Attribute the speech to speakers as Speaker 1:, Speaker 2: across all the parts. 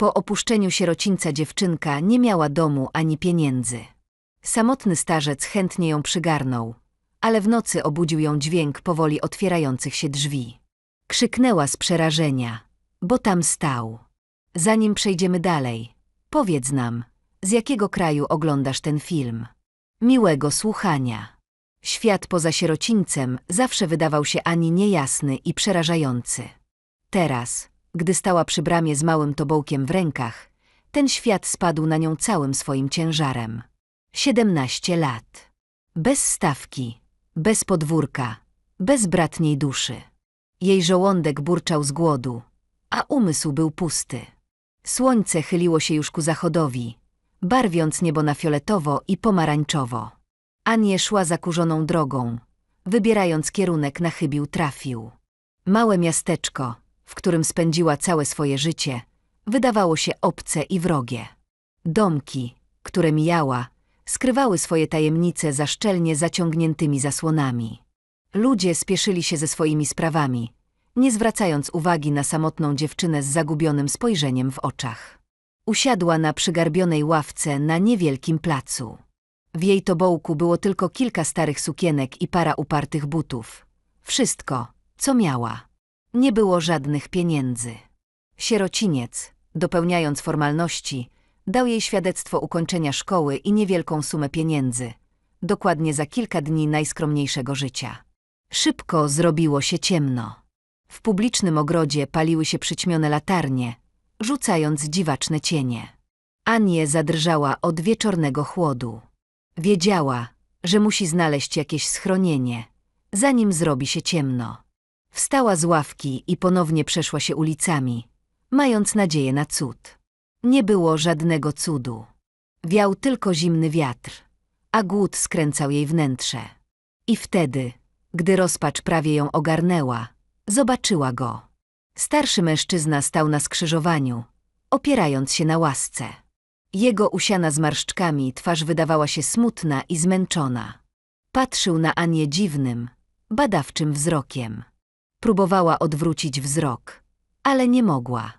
Speaker 1: Po opuszczeniu sierocińca dziewczynka nie miała domu ani pieniędzy. Samotny starzec chętnie ją przygarnął, ale w nocy obudził ją dźwięk powoli otwierających się drzwi. Krzyknęła z przerażenia, bo tam stał. Zanim przejdziemy dalej, powiedz nam, z jakiego kraju oglądasz ten film? Miłego słuchania. Świat poza sierocińcem zawsze wydawał się Ani niejasny i przerażający. Teraz, gdy stała przy bramie z małym tobołkiem w rękach, ten świat spadł na nią całym swoim ciężarem. Siedemnaście lat. Bez stawki, bez podwórka, bez bratniej duszy. Jej żołądek burczał z głodu, a umysł był pusty. Słońce chyliło się już ku zachodowi, barwiąc niebo na fioletowo i pomarańczowo. Anie szła zakurzoną drogą, wybierając kierunek na chybił trafił. Małe miasteczko, w którym spędziła całe swoje życie, wydawało się obce i wrogie. Domki, które mijała, skrywały swoje tajemnice za szczelnie zaciągniętymi zasłonami. Ludzie spieszyli się ze swoimi sprawami, nie zwracając uwagi na samotną dziewczynę z zagubionym spojrzeniem w oczach. Usiadła na przygarbionej ławce na niewielkim placu. W jej tobołku było tylko kilka starych sukienek i para upartych butów. Wszystko, co miała. Nie było żadnych pieniędzy. Sierociniec, dopełniając formalności, dał jej świadectwo ukończenia szkoły i niewielką sumę pieniędzy, dokładnie za kilka dni najskromniejszego życia. Szybko zrobiło się ciemno. W publicznym ogrodzie paliły się przyćmione latarnie, rzucając dziwaczne cienie. Anie zadrżała od wieczornego chłodu. Wiedziała, że musi znaleźć jakieś schronienie, zanim zrobi się ciemno. Wstała z ławki i ponownie przeszła się ulicami, mając nadzieję na cud. Nie było żadnego cudu. Wiał tylko zimny wiatr, a głód skręcał jej wnętrze. I wtedy, gdy rozpacz prawie ją ogarnęła, zobaczyła go. Starszy mężczyzna stał na skrzyżowaniu, opierając się na łasce. Jego usiana zmarszczkami twarz wydawała się smutna i zmęczona. Patrzył na Anię dziwnym, badawczym wzrokiem. Próbowała odwrócić wzrok, ale nie mogła.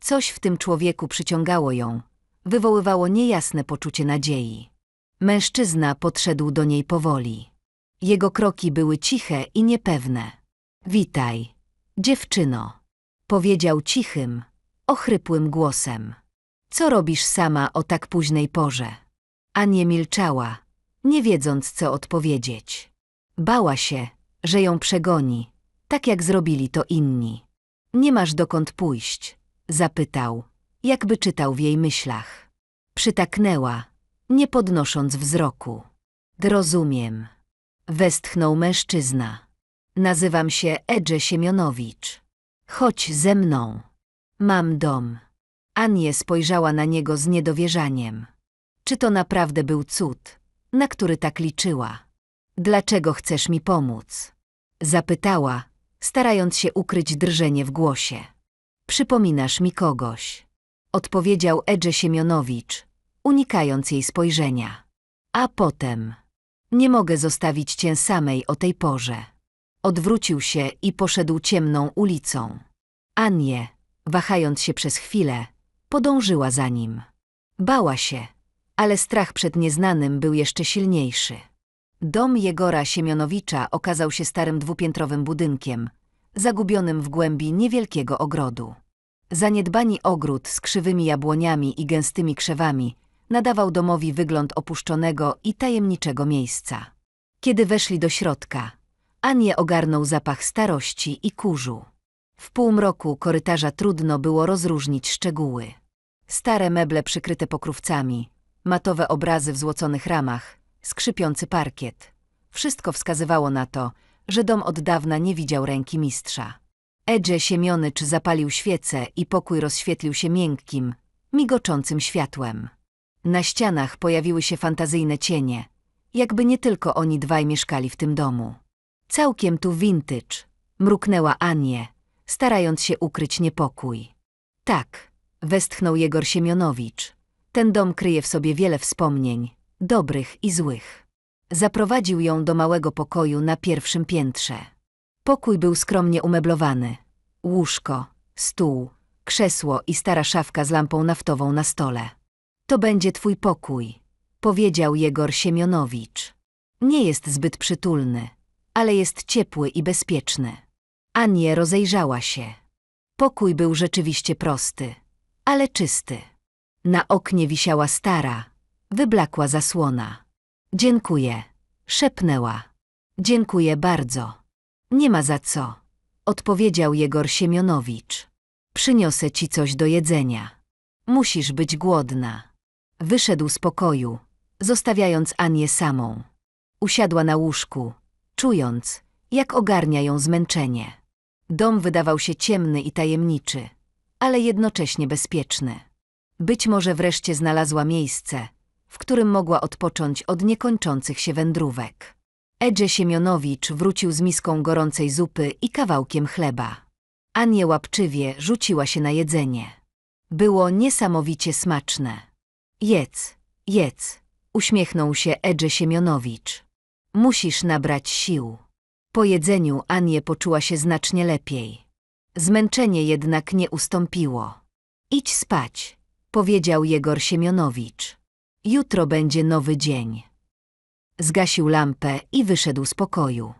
Speaker 1: Coś w tym człowieku przyciągało ją, wywoływało niejasne poczucie nadziei. Mężczyzna podszedł do niej powoli. Jego kroki były ciche i niepewne. Witaj, dziewczyno, powiedział cichym, ochrypłym głosem. Co robisz sama o tak późnej porze? Anie milczała, nie wiedząc, co odpowiedzieć. Bała się, że ją przegoni, tak jak zrobili to inni. Nie masz dokąd pójść, zapytał, jakby czytał w jej myślach. Przytaknęła, nie podnosząc wzroku. Rozumiem. Westchnął mężczyzna. Nazywam się Edże Siemionowicz. Chodź ze mną. Mam dom. Anie spojrzała na niego z niedowierzaniem. Czy to naprawdę był cud, na który tak liczyła? Dlaczego chcesz mi pomóc? Zapytała, starając się ukryć drżenie w głosie. Przypominasz mi kogoś. Odpowiedział Edże Siemionowicz, unikając jej spojrzenia. A potem... Nie mogę zostawić cię samej o tej porze. Odwrócił się i poszedł ciemną ulicą. Anie, wahając się przez chwilę, podążyła za nim. Bała się, ale strach przed nieznanym był jeszcze silniejszy. Dom Jegora Siemionowicza okazał się starym dwupiętrowym budynkiem, zagubionym w głębi niewielkiego ogrodu. Zaniedbani ogród z krzywymi jabłoniami i gęstymi krzewami nadawał domowi wygląd opuszczonego i tajemniczego miejsca. Kiedy weszli do środka, Anię ogarnął zapach starości i kurzu. W półmroku korytarza trudno było rozróżnić szczegóły. Stare meble przykryte pokrówcami, matowe obrazy w złoconych ramach, skrzypiący parkiet. Wszystko wskazywało na to, że dom od dawna nie widział ręki mistrza. Edże Siemionycz zapalił świecę i pokój rozświetlił się miękkim, migoczącym światłem. Na ścianach pojawiły się fantazyjne cienie, jakby nie tylko oni dwaj mieszkali w tym domu. Całkiem tu vintage, mruknęła Anie, starając się ukryć niepokój. Tak, westchnął Jegor Siemionowicz. Ten dom kryje w sobie wiele wspomnień, dobrych i złych. Zaprowadził ją do małego pokoju na pierwszym piętrze. Pokój był skromnie umeblowany. Łóżko, stół, krzesło i stara szafka z lampą naftową na stole. To będzie twój pokój, powiedział Jegor Siemionowicz. Nie jest zbyt przytulny, ale jest ciepły i bezpieczny. Anie rozejrzała się. Pokój był rzeczywiście prosty, ale czysty. Na oknie wisiała stara, wyblakła zasłona. Dziękuję, szepnęła. Dziękuję bardzo. Nie ma za co, odpowiedział Jegor Siemionowicz. Przyniosę ci coś do jedzenia. Musisz być głodna. Wyszedł z pokoju, zostawiając Anię samą. Usiadła na łóżku, czując, jak ogarnia ją zmęczenie. Dom wydawał się ciemny i tajemniczy, ale jednocześnie bezpieczny. Być może wreszcie znalazła miejsce, w którym mogła odpocząć od niekończących się wędrówek. Edże Siemionowicz wrócił z miską gorącej zupy i kawałkiem chleba. Anie łapczywie rzuciła się na jedzenie. Było niesamowicie smaczne. Jedz, jedz, uśmiechnął się Edże Siemionowicz. Musisz nabrać sił. Po jedzeniu Anie poczuła się znacznie lepiej. Zmęczenie jednak nie ustąpiło. Idź spać, powiedział Jegor Siemionowicz. Jutro będzie nowy dzień. Zgasił lampę i wyszedł z pokoju.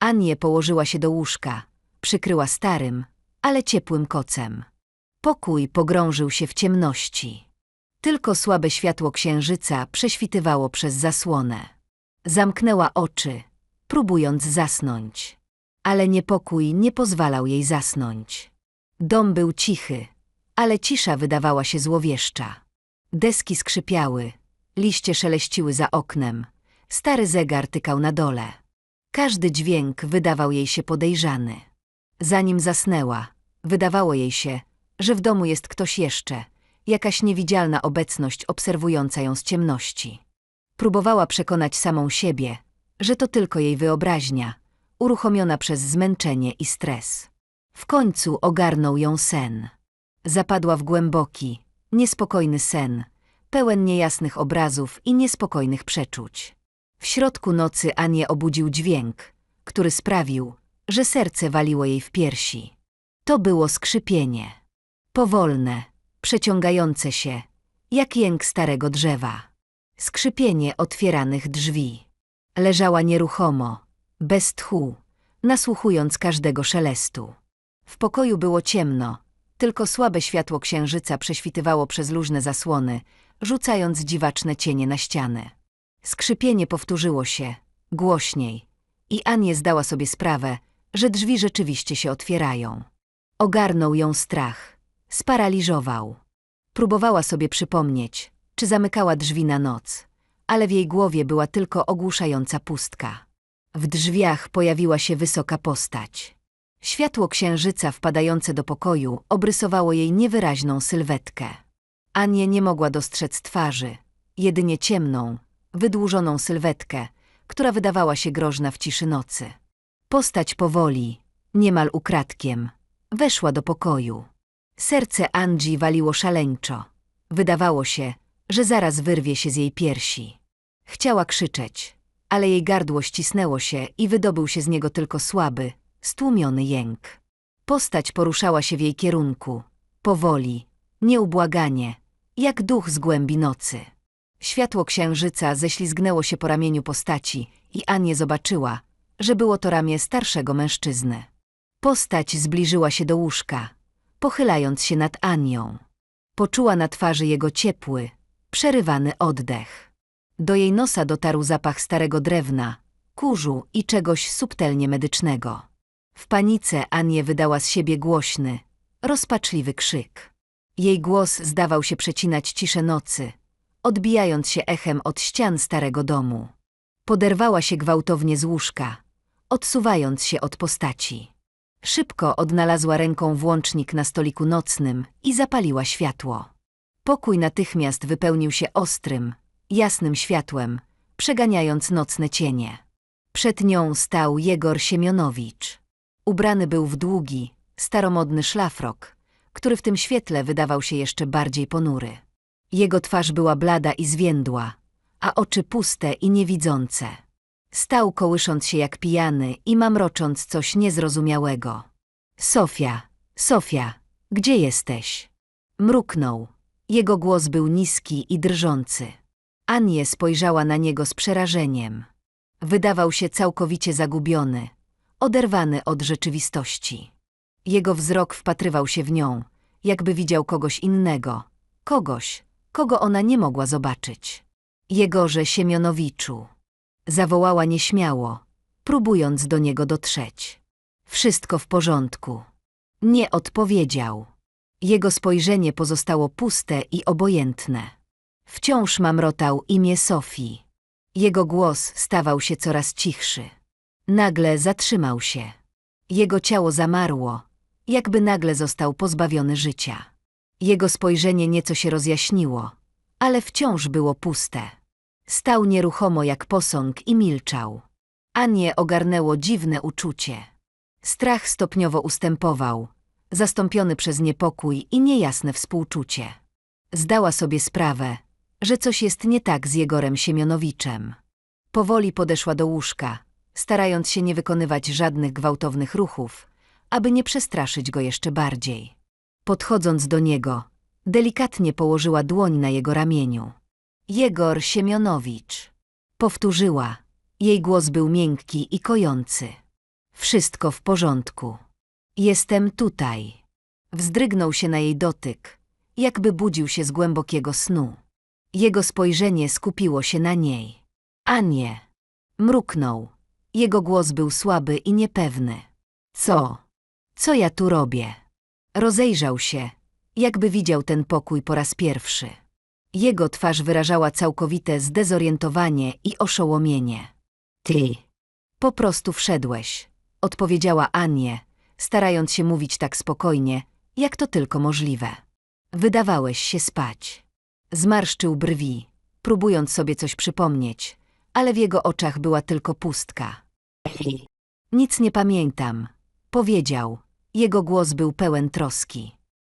Speaker 1: Anie położyła się do łóżka, przykryła starym, ale ciepłym kocem. Pokój pogrążył się w ciemności. Tylko słabe światło księżyca prześwitywało przez zasłonę. Zamknęła oczy, próbując zasnąć. Ale niepokój nie pozwalał jej zasnąć. Dom był cichy, ale cisza wydawała się złowieszcza. Deski skrzypiały, liście szeleściły za oknem, stary zegar tykał na dole. Każdy dźwięk wydawał jej się podejrzany. Zanim zasnęła, wydawało jej się, że w domu jest ktoś jeszcze, jakaś niewidzialna obecność obserwująca ją z ciemności. Próbowała przekonać samą siebie, że to tylko jej wyobraźnia, uruchomiona przez zmęczenie i stres. W końcu ogarnął ją sen. Zapadła w głęboki, niespokojny sen, pełen niejasnych obrazów i niespokojnych przeczuć. W środku nocy Anię obudził dźwięk, który sprawił, że serce waliło jej w piersi. To było skrzypienie. Powolne, przeciągające się, jak jęk starego drzewa. Skrzypienie otwieranych drzwi. Leżała nieruchomo, bez tchu, nasłuchując każdego szelestu. W pokoju było ciemno, tylko słabe światło księżyca prześwitywało przez luźne zasłony, rzucając dziwaczne cienie na ściany. Skrzypienie powtórzyło się, głośniej, i Anie zdała sobie sprawę, że drzwi rzeczywiście się otwierają. Ogarnął ją strach, sparaliżował. Próbowała sobie przypomnieć, czy zamykała drzwi na noc, ale w jej głowie była tylko ogłuszająca pustka. W drzwiach pojawiła się wysoka postać. Światło księżyca wpadające do pokoju obrysowało jej niewyraźną sylwetkę. Anie nie mogła dostrzec twarzy, jedynie ciemną, wydłużoną sylwetkę, która wydawała się groźna w ciszy nocy. Postać powoli, niemal ukradkiem, weszła do pokoju. Serce Angie waliło szaleńczo. Wydawało się, że zaraz wyrwie się z jej piersi. Chciała krzyczeć, ale jej gardło ścisnęło się i wydobył się z niego tylko słaby, stłumiony jęk. Postać poruszała się w jej kierunku, powoli, nieubłaganie, jak duch z głębi nocy. Światło księżyca ześlizgnęło się po ramieniu postaci i Anie zobaczyła, że było to ramię starszego mężczyzny. Postać zbliżyła się do łóżka, pochylając się nad Anią. Poczuła na twarzy jego ciepły, przerywany oddech. Do jej nosa dotarł zapach starego drewna, kurzu i czegoś subtelnie medycznego. W panice Anie wydała z siebie głośny, rozpaczliwy krzyk. Jej głos zdawał się przecinać ciszę nocy, odbijając się echem od ścian starego domu. Poderwała się gwałtownie z łóżka, odsuwając się od postaci. Szybko odnalazła ręką włącznik na stoliku nocnym i zapaliła światło. Pokój natychmiast wypełnił się ostrym, jasnym światłem, przeganiając nocne cienie. Przed nią stał Jegor Siemionowicz. Ubrany był w długi, staromodny szlafrok, który w tym świetle wydawał się jeszcze bardziej ponury. Jego twarz była blada i zwiędła, a oczy puste i niewidzące. Stał kołysząc się jak pijany i mamrocząc coś niezrozumiałego. Sofia, Sofia, Gdzie jesteś? Mruknął. Jego głos był niski i drżący. Anie spojrzała na niego z przerażeniem. Wydawał się całkowicie zagubiony, oderwany od rzeczywistości. Jego wzrok wpatrywał się w nią, jakby widział kogoś innego, kogoś, kogo ona nie mogła zobaczyć. Jegorze Siemionowiczu. Zawołała nieśmiało, próbując do niego dotrzeć. Wszystko w porządku. Nie odpowiedział. Jego spojrzenie pozostało puste i obojętne. Wciąż mamrotał imię Sofii. Jego głos stawał się coraz cichszy. Nagle zatrzymał się. Jego ciało zamarło, jakby nagle został pozbawiony życia. Jego spojrzenie nieco się rozjaśniło, ale wciąż było puste. Stał nieruchomo jak posąg i milczał. Anię ogarnęło dziwne uczucie. Strach stopniowo ustępował, zastąpiony przez niepokój i niejasne współczucie. Zdała sobie sprawę, że coś jest nie tak z Jegorem Siemionowiczem. Powoli podeszła do łóżka, starając się nie wykonywać żadnych gwałtownych ruchów, aby nie przestraszyć go jeszcze bardziej. Podchodząc do niego, delikatnie położyła dłoń na jego ramieniu. Jegor Siemionowicz. Powtórzyła. Jej głos był miękki i kojący. Wszystko w porządku. Jestem tutaj. Wzdrygnął się na jej dotyk, jakby budził się z głębokiego snu. Jego spojrzenie skupiło się na niej. A nie. Mruknął. Jego głos był słaby i niepewny. Co? Co ja tu robię? Rozejrzał się, jakby widział ten pokój po raz pierwszy. Jego twarz wyrażała całkowite zdezorientowanie i oszołomienie. Ty. Po prostu wszedłeś, odpowiedziała Anie, starając się mówić tak spokojnie, jak to tylko możliwe. Wydawałeś się spać. Zmarszczył brwi, próbując sobie coś przypomnieć, ale w jego oczach była tylko pustka. Nic nie pamiętam, powiedział. Jego głos był pełen troski.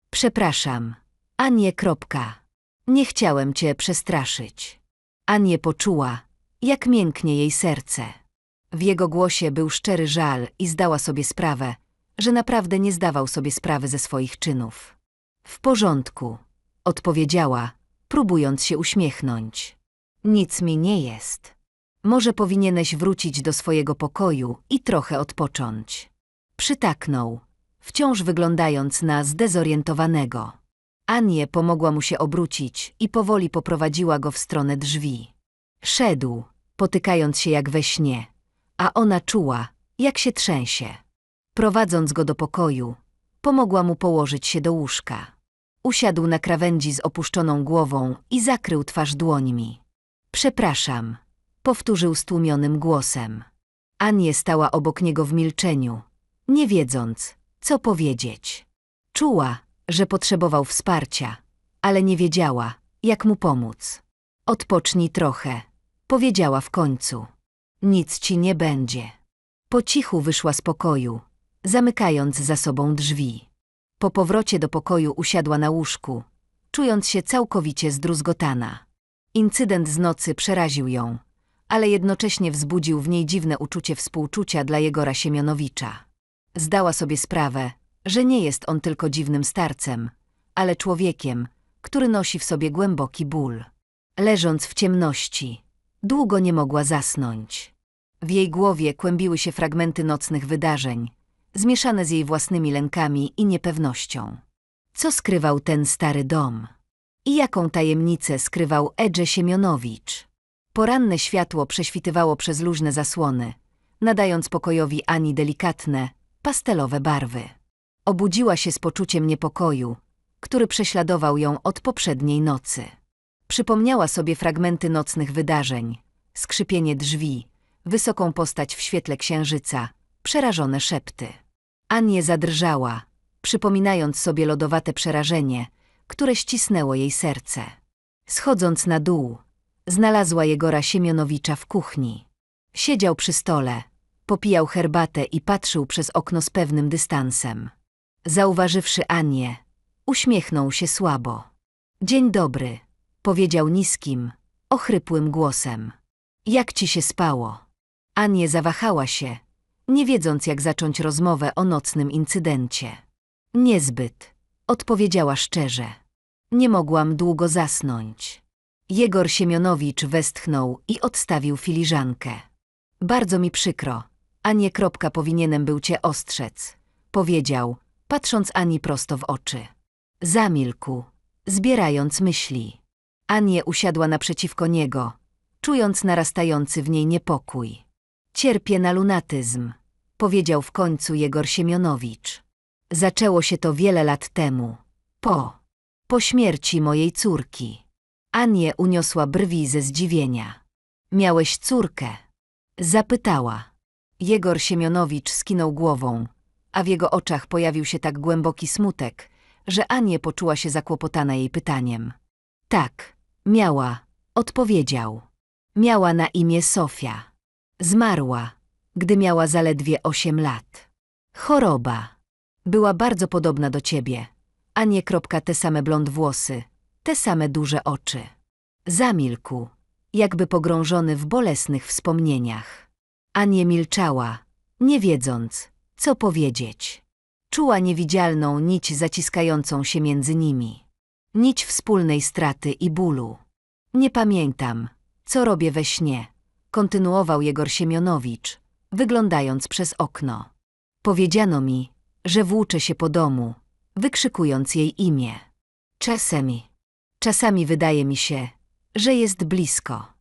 Speaker 1: Przepraszam. Anie, kropka. Nie chciałem cię przestraszyć. Anie poczuła, jak mięknie jej serce. W jego głosie był szczery żal i zdała sobie sprawę, że naprawdę nie zdawał sobie sprawy ze swoich czynów. W porządku, odpowiedziała, próbując się uśmiechnąć. Nic mi nie jest. Może powinieneś wrócić do swojego pokoju i trochę odpocząć. Przytaknął, wciąż wyglądając na zdezorientowanego. Anie pomogła mu się obrócić i powoli poprowadziła go w stronę drzwi. Szedł, potykając się jak we śnie, a ona czuła, jak się trzęsie. Prowadząc go do pokoju, pomogła mu położyć się do łóżka. Usiadł na krawędzi z opuszczoną głową i zakrył twarz dłońmi. Przepraszam, powtórzył stłumionym głosem. Anie stała obok niego w milczeniu, nie wiedząc, co powiedzieć. Czuła, że potrzebował wsparcia, ale nie wiedziała, jak mu pomóc. Odpocznij trochę, powiedziała w końcu. Nic ci nie będzie. Po cichu wyszła z pokoju, zamykając za sobą drzwi. Po powrocie do pokoju usiadła na łóżku, czując się całkowicie zdruzgotana. Incydent z nocy przeraził ją, ale jednocześnie wzbudził w niej dziwne uczucie współczucia dla Jegora Siemionowicza. Zdała sobie sprawę, że nie jest on tylko dziwnym starcem, ale człowiekiem, który nosi w sobie głęboki ból. Leżąc w ciemności, długo nie mogła zasnąć. W jej głowie kłębiły się fragmenty nocnych wydarzeń, zmieszane z jej własnymi lękami i niepewnością. Co skrywał ten stary dom? I jaką tajemnicę skrywał Edże Siemionowicz? Poranne światło prześwitywało przez luźne zasłony, nadając pokojowi Ani delikatne, pastelowe barwy. Obudziła się z poczuciem niepokoju, który prześladował ją od poprzedniej nocy. Przypomniała sobie fragmenty nocnych wydarzeń, skrzypienie drzwi, wysoką postać w świetle księżyca, przerażone szepty. Anie zadrżała, przypominając sobie lodowate przerażenie, które ścisnęło jej serce. Schodząc na dół, znalazła Jegora Siemionowicza w kuchni. Siedział przy stole, popijał herbatę i patrzył przez okno z pewnym dystansem. Zauważywszy Anię, uśmiechnął się słabo. Dzień dobry, powiedział niskim, ochrypłym głosem. Jak ci się spało? Anie zawahała się, nie wiedząc jak zacząć rozmowę o nocnym incydencie. Niezbyt, Odpowiedziała szczerze. Nie mogłam długo zasnąć. Jegor Siemionowicz westchnął i odstawił filiżankę. Bardzo mi przykro. Anie kropka powinienem był cię ostrzec. Powiedział, patrząc Ani prosto w oczy. Zamilkł, zbierając myśli. Anie usiadła naprzeciwko niego, czując narastający w niej niepokój. Cierpię na lunatyzm, powiedział w końcu Jegor Siemionowicz. Zaczęło się to wiele lat temu. Po. Po śmierci mojej córki. Anie uniosła brwi ze zdziwienia. Miałeś córkę? Zapytała. Jegor Siemionowicz skinął głową, a w jego oczach pojawił się tak głęboki smutek, że Anie poczuła się zakłopotana jej pytaniem. Tak, miała, odpowiedział. Miała na imię Sofia. Zmarła, gdy miała zaledwie osiem lat. Choroba. Była bardzo podobna do ciebie, a nie kropka te same blond włosy, te same duże oczy. Zamilkł, jakby pogrążony w bolesnych wspomnieniach. Anie milczała, nie wiedząc, co powiedzieć. Czuła niewidzialną nić zaciskającą się między nimi. Nić wspólnej straty i bólu. Nie pamiętam, co robię we śnie, kontynuował Jegor Siemionowicz, wyglądając przez okno. Powiedziano mi, że włóczę się po domu, wykrzykując jej imię. Czasami, czasami wydaje mi się, że jest blisko.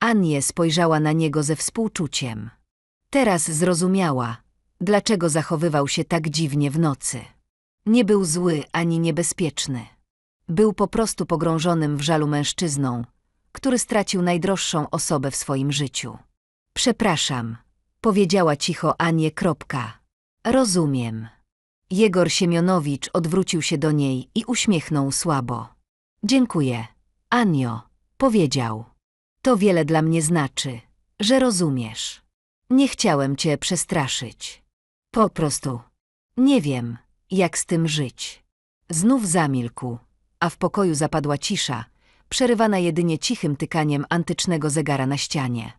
Speaker 1: Anie spojrzała na niego ze współczuciem. Teraz zrozumiała, dlaczego zachowywał się tak dziwnie w nocy. Nie był zły ani niebezpieczny. Był po prostu pogrążonym w żalu mężczyzną, który stracił najdroższą osobę w swoim życiu. Przepraszam, powiedziała cicho Anie kropka. Rozumiem. Jegor Siemionowicz odwrócił się do niej i uśmiechnął słabo. Dziękuję, Anio, powiedział. To wiele dla mnie znaczy, że rozumiesz. Nie chciałem cię przestraszyć. Po prostu. Nie wiem, jak z tym żyć. Znów zamilkł, a w pokoju zapadła cisza, przerywana jedynie cichym tykaniem antycznego zegara na ścianie.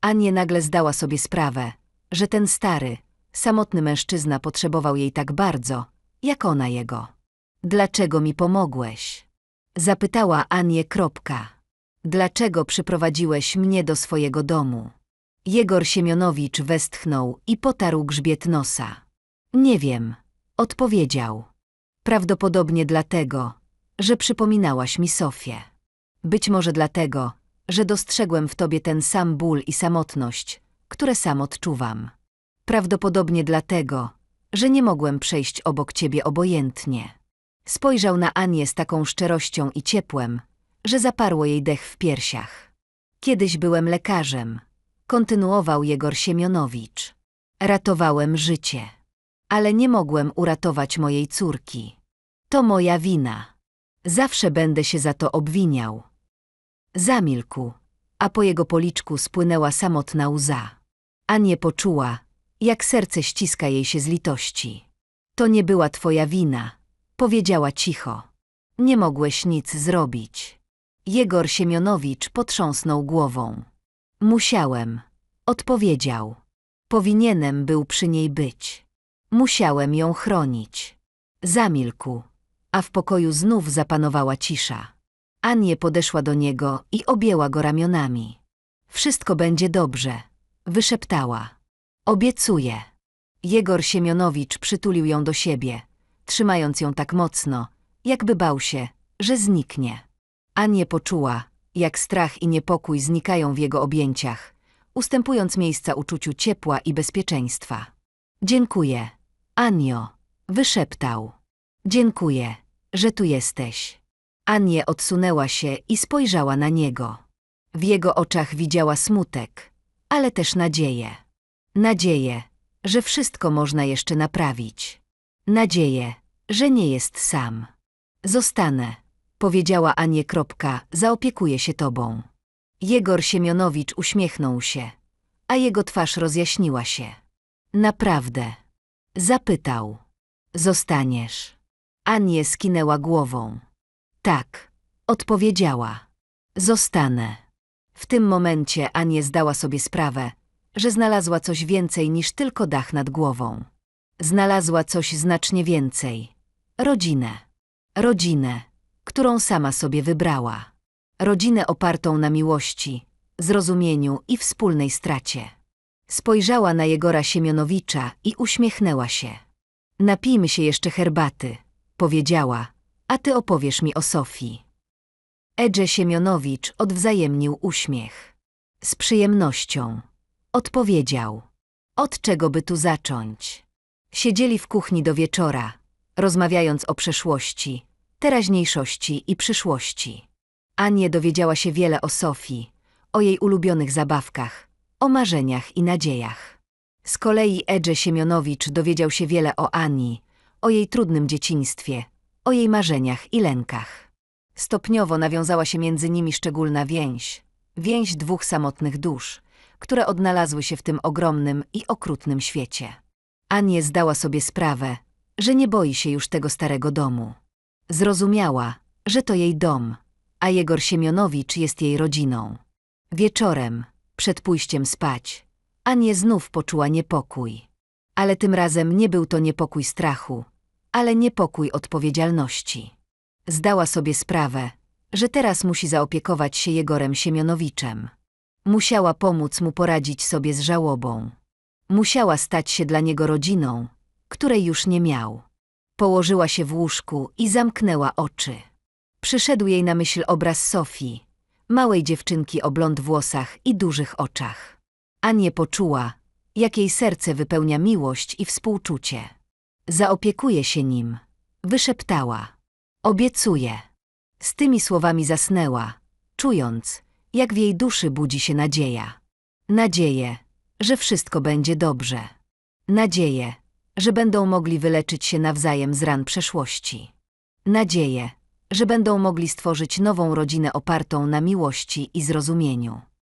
Speaker 1: Anie nagle zdała sobie sprawę, że ten stary, samotny mężczyzna potrzebował jej tak bardzo, jak ona jego. Dlaczego mi pomogłeś? Zapytała Anię kropka. Dlaczego przyprowadziłeś mnie do swojego domu? Jegor Siemionowicz westchnął i potarł grzbiet nosa. Nie wiem, odpowiedział. Prawdopodobnie dlatego, że przypominałaś mi Sofię. Być może dlatego, że dostrzegłem w tobie ten sam ból i samotność, które sam odczuwam. Prawdopodobnie dlatego, że nie mogłem przejść obok ciebie obojętnie. Spojrzał na Anię z taką szczerością i ciepłem, że zaparło jej dech w piersiach. Kiedyś byłem lekarzem, kontynuował Jegor Siemionowicz. Ratowałem życie, ale nie mogłem uratować mojej córki. To moja wina. Zawsze będę się za to obwiniał. Zamilkł, a po jego policzku spłynęła samotna łza. Anie poczuła, jak serce ściska jej się z litości. To nie była twoja wina, powiedziała cicho. Nie mogłeś nic zrobić. Jegor Siemionowicz potrząsnął głową. Musiałem, odpowiedział. Powinienem był przy niej być. Musiałem ją chronić. Zamilkł, a w pokoju znów zapanowała cisza. Anie podeszła do niego i objęła go ramionami. Wszystko będzie dobrze, wyszeptała. Obiecuję. Jegor Siemionowicz przytulił ją do siebie, trzymając ją tak mocno, jakby bał się, że zniknie. Anie poczuła, jak strach i niepokój znikają w jego objęciach, ustępując miejsca uczuciu ciepła i bezpieczeństwa. Dziękuję, Anio, wyszeptał. Dziękuję, że tu jesteś. Anie odsunęła się i spojrzała na niego. W jego oczach widziała smutek, ale też nadzieję. Nadzieję, że wszystko można jeszcze naprawić. Nadzieję, że nie jest sam. Zostanę, powiedziała Anie kropka, zaopiekuję się tobą. Jegor Siemionowicz uśmiechnął się, a jego twarz rozjaśniła się. Naprawdę. Zapytał. Zostaniesz. Anie skinęła głową. Tak, odpowiedziała. Zostanę. W tym momencie Anie zdała sobie sprawę, że znalazła coś więcej niż tylko dach nad głową. Znalazła coś znacznie więcej. Rodzinę. Rodzinę, którą sama sobie wybrała. Rodzinę opartą na miłości, zrozumieniu i wspólnej stracie. Spojrzała na Jegora Siemionowicza i uśmiechnęła się. Napijmy się jeszcze herbaty, powiedziała, a ty opowiesz mi o Sofii. Edże Siemionowicz odwzajemnił uśmiech. Z przyjemnością. Odpowiedział. Od czego by tu zacząć? Siedzieli w kuchni do wieczora, rozmawiając o przeszłości, teraźniejszości i przyszłości. Anie dowiedziała się wiele o Sofii, o jej ulubionych zabawkach, o marzeniach i nadziejach. Z kolei Edże Siemionowicz dowiedział się wiele o Ani, o jej trudnym dzieciństwie, o jej marzeniach i lękach. Stopniowo nawiązała się między nimi szczególna więź, więź dwóch samotnych dusz, które odnalazły się w tym ogromnym i okrutnym świecie. Anie zdała sobie sprawę, że nie boi się już tego starego domu. Zrozumiała, że to jej dom, a Jegor Siemionowicz jest jej rodziną. Wieczorem, przed pójściem spać, Anie znów poczuła niepokój. Ale tym razem nie był to niepokój strachu, ale niepokój odpowiedzialności. Zdała sobie sprawę, że teraz musi zaopiekować się Jegorem Siemionowiczem. Musiała pomóc mu poradzić sobie z żałobą. Musiała stać się dla niego rodziną, której już nie miał. Położyła się w łóżku i zamknęła oczy. Przyszedł jej na myśl obraz Sofii, małej dziewczynki o blond włosach i dużych oczach. Anie poczuła, jak jej serce wypełnia miłość i współczucie. Zaopiekuje się nim, wyszeptała. Obiecuję. Z tymi słowami zasnęła, czując, jak w jej duszy budzi się nadzieja. Nadzieję, że wszystko będzie dobrze. Nadzieję, że będą mogli wyleczyć się nawzajem z ran przeszłości. Nadzieję, że będą mogli stworzyć nową rodzinę opartą na miłości i zrozumieniu.